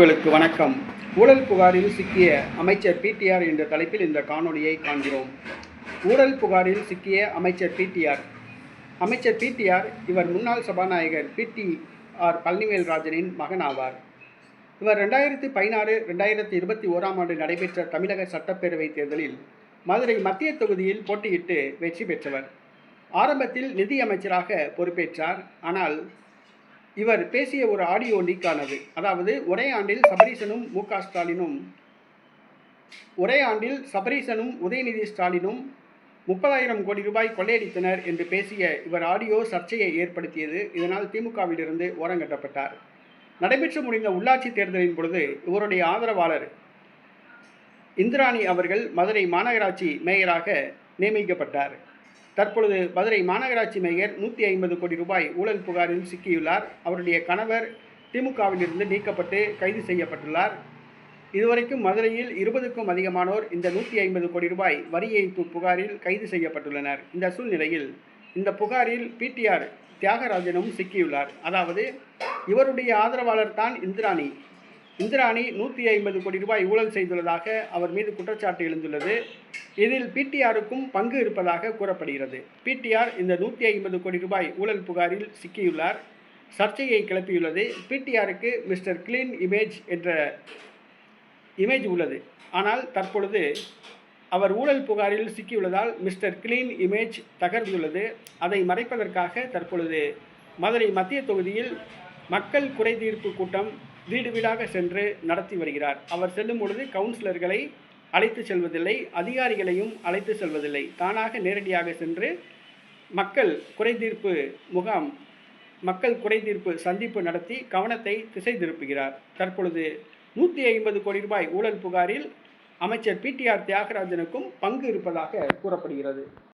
உங்களுக்கு வணக்கம். ஊழல் புகாரில் சிக்கிய அமைச்சர் பிடிஆர் என்ற தலைப்பில் இந்த காணொளியை காண்கிறோம். ஊழல் புகாரில் சிக்கிய அமைச்சர் பிடிஆர் அமைச்சர் பிடிஆர் இவர் முன்னாள் சபாநாயகர் பிடிஆர் பழனிவேல் ராஜனின் மகன் ஆவார். இவர் ரெண்டாயிரத்தி பதினாறு ரெண்டாயிரத்தி இருபத்தி ஓராம் ஆண்டு நடைபெற்ற தமிழக சட்டப்பேரவைத் தேர்தலில் மதுரை மத்திய தொகுதியில் போட்டியிட்டு வெற்றி பெற்றவர். ஆரம்பத்தில் நிதி அமைச்சராக பொறுப்பேற்றார். ஆனால் இவர் பேசிய ஒரு ஆடியோ லீக் ஆனது அதாவது ஒரே ஆண்டில் சபரீசனும் மு. ஸ்டாலினும் ஒரே ஆண்டில் சபரீசனும் உதயநிதி ஸ்டாலினும் முப்பதாயிரம் கோடி ரூபாய் கொள்ளையடித்தனர் என்று பேசிய இவர் ஆடியோ சர்ச்சையை ஏற்படுத்தியது. இதனால் திமுகவிலிருந்து ஓரங்கட்டப்பட்டார் நடைபெற்று முடிந்த உள்ளாட்சி தேர்தலின் பொழுது இவருடைய ஆதரவாளர் இந்திராணி அவர்கள் மதுரை மாநகராட்சி மேயராக நியமிக்கப்பட்டார். தற்பொழுது மதுரை மாநகராட்சி மேயர் நூற்றி ஐம்பது கோடி ரூபாய் ஊழல் புகாரில் சிக்கியுள்ளார். அவருடைய கணவர் திமுகவிலிருந்து நீக்கப்பட்டு கைது செய்யப்பட்டுள்ளார். இதுவரைக்கும் மதுரையில் இருபதுக்கும் அதிகமானோர் இந்த நூற்றி ஐம்பது கோடி ரூபாய் வரி ஏய்ப்பு புகாரில் கைது செய்யப்பட்டுள்ளனர். இந்த சூழ்நிலையில் இந்த புகாரில் பிடிஆர் தியாகராஜனும் சிக்கியுள்ளார். அதாவது இவருடைய ஆதரவாளர் தான் இந்திராணி. இந்திராணி நூற்றி ஐம்பது கோடி ரூபாய் ஊழல் செய்துள்ளதாக அவர் மீது குற்றச்சாட்டு எழுந்துள்ளது. இதில் பிடிஆருக்கும் பங்கு இருப்பதாக கூறப்படுகிறது. பிடிஆர் இந்த நூற்றி ஐம்பது கோடி ரூபாய் ஊழல் புகாரில் சிக்கியுள்ளார். சர்ச்சையை கிளப்பியுள்ளது. பிடிஆருக்கு மிஸ்டர் கிளீன் இமேஜ் என்ற இமேஜ் உள்ளது. ஆனால் தற்பொழுது அவர் ஊழல் புகாரில் சிக்கியுள்ளதால் மிஸ்டர் கிளீன் இமேஜ் தகர்ந்துள்ளது. அதை மறைப்பதற்காக தற்பொழுது மதுரை மத்திய தொகுதியில் மக்கள் குறைதீர்ப்பு கூட்டம் வீடு வீடாக சென்று நடத்தி வருகிறார். அவர் செல்லும் பொழுது கவுன்சிலர்களை அழைத்து செல்வதில்லை அதிகாரிகளையும் அழைத்து செல்வதில்லை. தானாக நேரடியாக சென்று மக்கள் குறைதீர்ப்பு முகாம் மக்கள் குறைதீர்ப்பு சந்திப்பு நடத்தி கவனத்தை திசை திருப்புகிறார். தற்பொழுது நூற்றி ஐம்பது கோடி ரூபாய் ஊழல் புகாரில் அமைச்சர் பிடிஆர் தியாகராஜனுக்கும் பங்கு இருப்பதாக கூறப்படுகிறது.